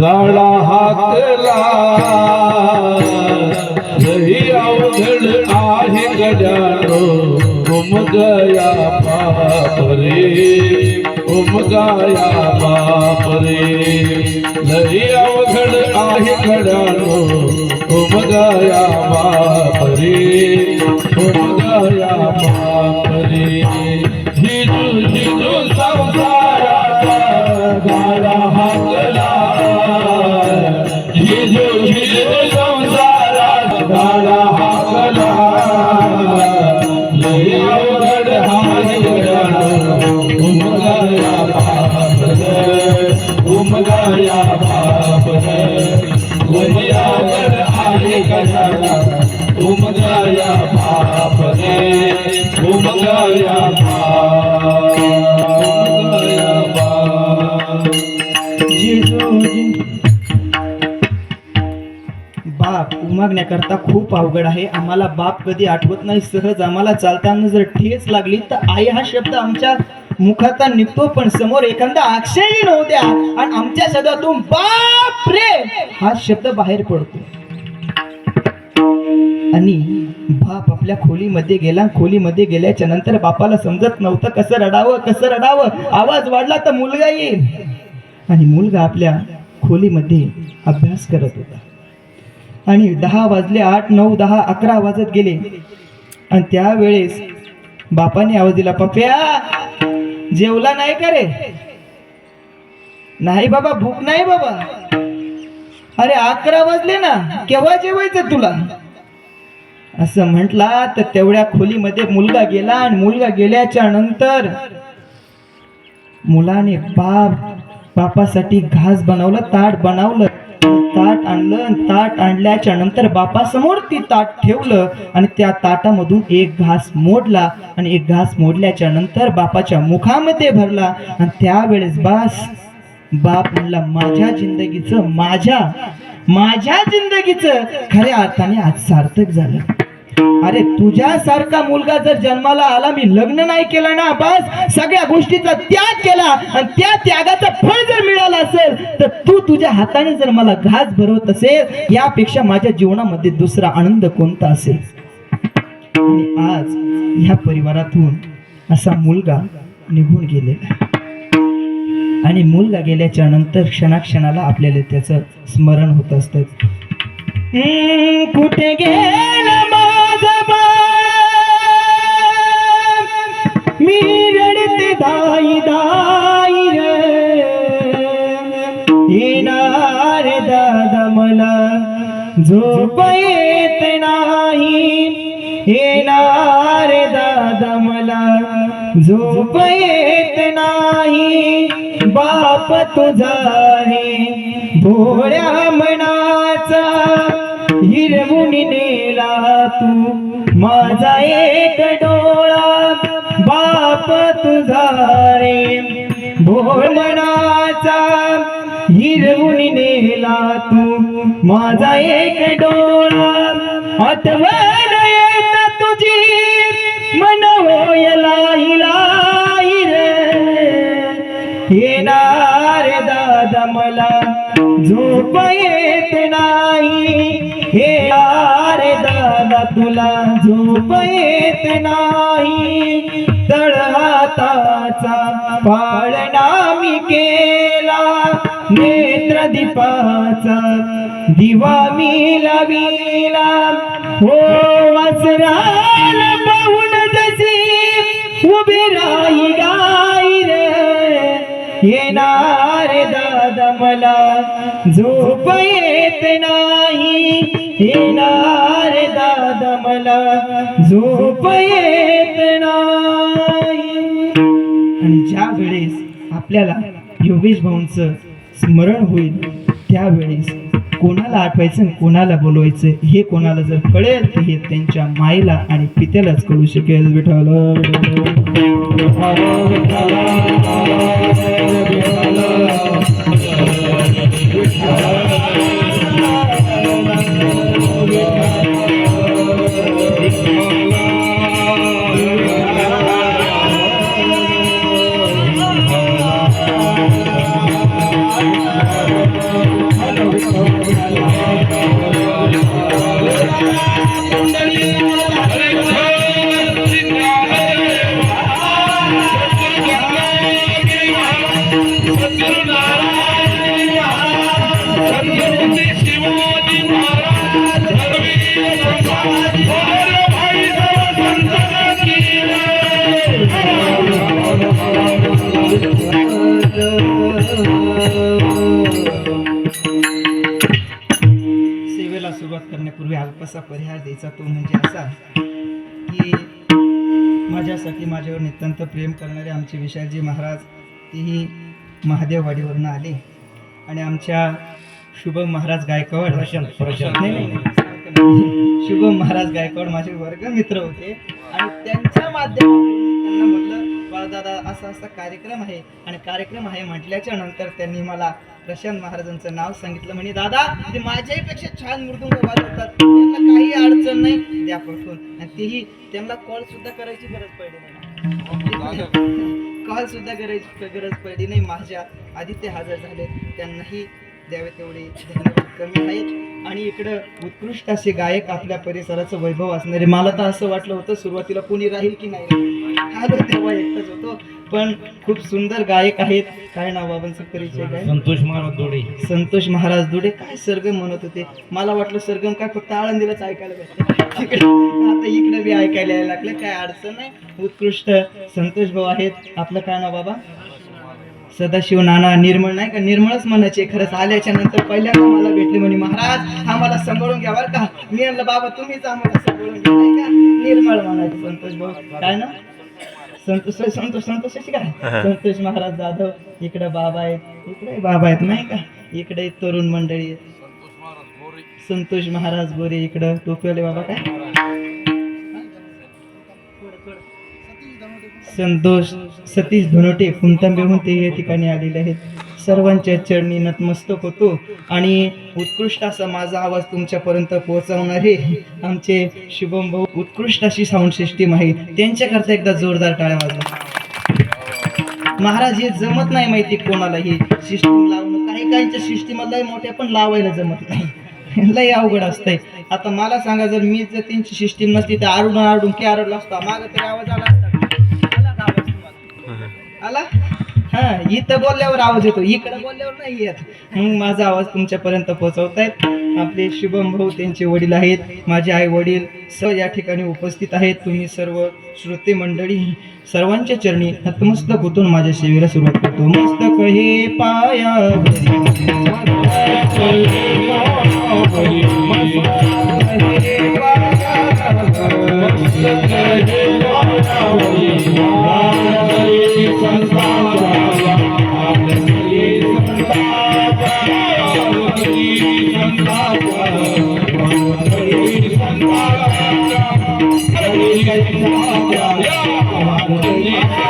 गाडा हाकला लई अवघड आहे गजानो उम गया बाप रे उम गया बाप रे लई अवघड आहे गजानो उमागण्याकरता खूप अवघड आहे. आम्हाला बाप कधी आठवत नाही. सहज आम्हाला चालताना जर ठेच लागली तर आई हा शब्द आमच्या मुखात निघतो पण समोर एखादा आक्षेही नव्हत्या. आणि आमच्या शब्दातून बाप रे! हा शब्द बाहेर पडतो. आणि बाप आपल्या खोलीमध्ये गेला. खोलीमध्ये गेल्याच्यानंतर बापाला समजत नव्हतं कसं रडावं कसं रडावं. आवाज वाढला तर मुलगा येईल. आणि मुलगा आपल्या खोलीमध्ये अभ्यास करत होता. आणि दहा वाजले आठ नऊ दहा अकरा वाजत गेले. आणि त्यावेळेस बापाने आवाज दिला पप्या जेवला नाही का रे? नाही बाबा भूक नाही बाबा. अरे अकरा वाजले ना केव्हा जेवायचं तुला? असं म्हटला तर तेवढ्या खोलीमध्ये मुलगा गेला आणि मुलगा गेल्याच्यानंतर मुलाने बाप बापासाठी घास बनवलं ताट बनवलं ताट आणलं आणि ताट आणल्याच्या नंतर बापासमोर ती ताट ठेवलं आणि त्या ताटामधून एक घास मोडला आणि एक घास मोडल्याच्या नंतर बापाच्या मुखामध्ये भरला. आणि त्यावेळेस बास बाप म्हणला माझ्या जिंदगीचं माझ्या माझ्या जिंदगीचं खऱ्या अर्थाने आज सार्थक झालं. अरे तुझ्यासारखा मुलगा जर जन्माला आला मी लग्न नाही केलं ना बस. सगळ्या गोष्टीचा त्याग केला आणि त्या त्यागाचं फळ जर मिळालं असेल तर तू तुझ्या हाताने जर मला घास भरवत असेल यापेक्षा माझ्या जीवनामध्ये दुसरा आनंद कोणता असेल? आज ह्या परिवारातून असा मुलगा निघून गेलेला आहे. आणि मुलगा गेल्याच्यानंतर क्षणाक्षणाला आपल्याला त्याचं स्मरण होत असतं. कुठे गेला ताई दाई दाई रे। येणार दादा मला। झोप येत नाही। येणार दादा मला। झोप येत नाही। बाप तुझा रे। भोळ्या मनाचा हिरवून नेला तू। माझा एक डोळा रे मनाचा हिरवून नेला तू. माझा एक डोळा आठवण येत तुझी. मन होयला हिलाई येणार दादा मला. झोप येत नाही. हे येणार दादा तुला. झोप येत नाही. तळ हाताचा पाळणा मी केला नेत्र दीपाचा दिवा मी लाविला. हो वसरा पाहून जशी उभी राही गाई रे येणार दादा मला झोप येत नाही. येणार दादा मला झोप येत नाही. आपल्याला योगेश भाऊंचं स्मरण होईल त्यावेळेस कोणाला आठवायचं कोणाला बोलवायचं हे कोणाला जर कळेल तर हे त्यांच्या माईला आणि पित्यालाच कळू शकेल. विठ्ठल सुरुवात करण्यापूर्वी अल्पसा परिहार द्यायचा तो म्हणजे असा की माझ्यासाठी माझ्यावर नितांत प्रेम करणारे आमचे विशालजी महाराज तेही महादेववाडीवरून आले. आणि आमच्या शुभम महाराज गायकवाड नाही, नाही, नाही. शुभम महाराज गायकवाड माझे वर्ग मित्र होते. आणि त्यांच्या माध्यमातून असा असा कार्यक्रम आहे. आणि कार्यक्रम आहे म्हटल्याच्या नंतर त्यांनी मला प्रशांत महाराजांचं नाव सांगितलं. म्हणे दादा ते माझ्याही पेक्षा छान मृदुंग वाजवतात. त्यांना काही अडचण नाही द्या पाठवून आणि तेही त्यांना कॉल सुद्धा करायची गरज पडली नाही. कॉल सुद्धा करायची गरज पडली नाही. माझ्या आधी ते हजर झाले. त्यांनाही द्यावे तेवढे धन्यवाद. कमी आहेत. आणि इकडं उत्कृष्ट असे गायक आपल्या परिसराचं वैभव असणारे. मला तर असं वाटलं होतं सुरुवातीला कोणी राहील की नाही. आलो तेव्हा एकटाच होतो. पण खूप सुंदर गायक आहेत. काय नाव बाबांचं? परिचय काय? संतोष महाराज दोडे. संतोष महाराज दुडे. काय सरगम म्हणत होते? मला वाटलं सरगम काय फक्त आळंदीलाच ऐकायला तिकडे आता इकडे बी ऐकायला यायला लागलं. काय अडचण नाही. उत्कृष्ट संतोष भाऊ आहेत. आपलं काय नाव बाबा? सदाशिव नाना निर्मळ नाही का? निर्मळच म्हणायचे खरंच आल्याच्यानंतर पहिल्यांदा मला भेटले म्हणे महाराज आम्हाला सांभाळून घ्या बरं का. मी म्हणलं बाबा तुम्हीच आम्हाला सांभाळून घ्या. नाही का? निर्मळ म्हणायचे संतोष भाऊ. काय ना संतोष संतोष संतोषाची काय? संतोष महाराज जाधव इकडे बाबा आहेत इकडे बाबा आहेत नाही का? इकडे तरुण मंडळी संतोष महाराज गोरे इकडं. टोपीवाले बाबा काय? संतोष सतीश धुनोटे पुंतांबेहून ते या ठिकाणी आलेले आहेत. सर्वांच्या चरणी नतमस्तक होतो. आणि उत्कृष्ट असा माझा आवाज तुमच्यापर्यंत पोहोचवणारे आमचे शुभम भाऊ उत्कृष्ट अशी साऊंड सिस्टीम आहे. त्यांच्याकरता एकदा जोरदार टाळ्या वाजवा. महाराज हे जमत नाही माहिती कोणाला. ही सिस्टीम लावणं काही काहींच्या सिस्टीम लय मोठ्या पण लावायला जमत नाही. लय अवघड असतंय. आता मला सांगा जर मी जर त्यांची सिस्टीम नसती तर आरडून आरडून की आरडला असता. माग तरी आवाज आला असता? आला? हा इथं बोलल्यावर आवाज येतो इकडे बोलल्यावर नाही येत. मग माझा आवाज तुमच्यापर्यंत पोहोचवतायत. आपले शुभम भाऊ त्यांचे वडील आहेत. माझे आई वडील स या ठिकाणी उपस्थित आहेत. तुम्ही सर्व श्रोते मंडळी सर्वांच्या चरणी नतमस्तक होतून माझ्या सेवेला सुरुवात करतो. मस्तक हे पाया Yeah.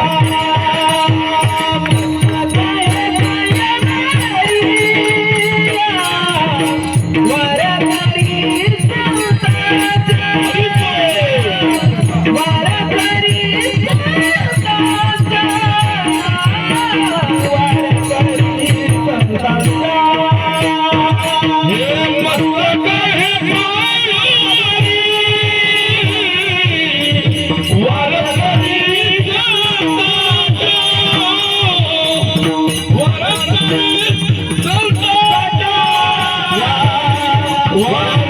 पुन्हा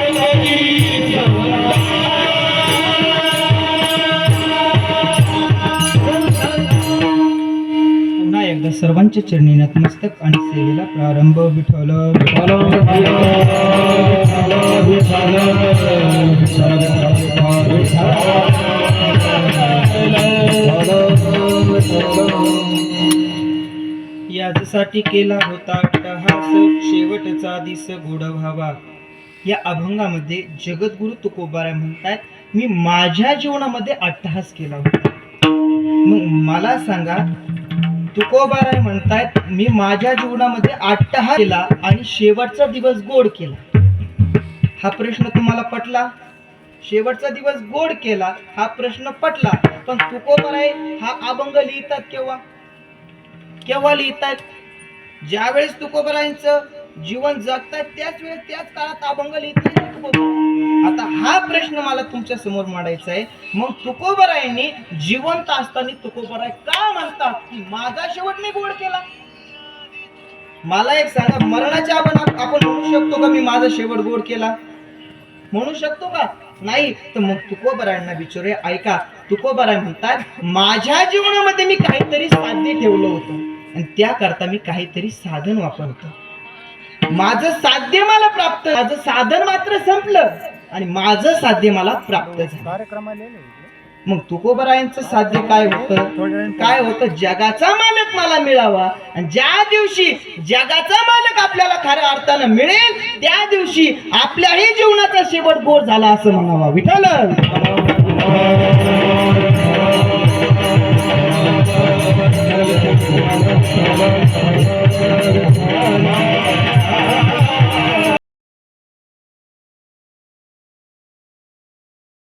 एकदा सर्वांच्या चरणी नतमस्तक आणि सेवेला प्रारंभ विठ्ठल. याजसाठी केला होता शेवटचा दिस गोड व्हावा. या अभंगामध्ये जगद्गुरु तुकोबाराय म्हणतात मी माझ्या जीवनामध्ये अट्टहास केला होता. मग मला सांगा तुकोबाराय म्हणतायत मी माझ्या जीवनामध्ये अट्टहास केला आणि शेवटचा दिवस गोड केला. हा प्रश्न तुम्हाला पटला? शेवटचा दिवस गोड केला हा प्रश्न पटला पण तुकोबाराय हा अभंग लिहितात केव्हा? केव्हा लिहितात? ज्यावेळेस तुकोबरायांचं जीवन जगतात त्याच वेळेस त्याच काळात अभंग लिहित नाही आता हा प्रश्न मला तुमच्यासमोर मांडायचा आहे. मग तुकोबरायांनी जिवंत असताना तुकोबराय का म्हणतात की माझा शेवट मी गोड केला? मला एक सांगा मरणाच्या आपण आपण म्हणू शकतो का मी माझा शेवट गोड केला? म्हणू शकतो का? नाही तर मग तुकोबरायांना विचारूया. ऐका तुकोबराय म्हणतात माझ्या जीवनामध्ये मी काहीतरी साध्य ठेवलं होतं आणि त्याकरता मी काहीतरी साधन वापरतो. माझं साध्य मला प्राप्त माझं साधन मात्र संपलं. आणि माझं साध्य मला प्राप्त झालं. मग तुकोबरायांचं साध्य काय होतं? काय होतं? जगाचा मालक मला मिळावा. आणि ज्या दिवशी जगाचा मालक आपल्याला खऱ्या अर्थानं मिळेल त्या दिवशी आपल्याही जीवनाचा शेवट गोड झाला असं म्हणावा. Thank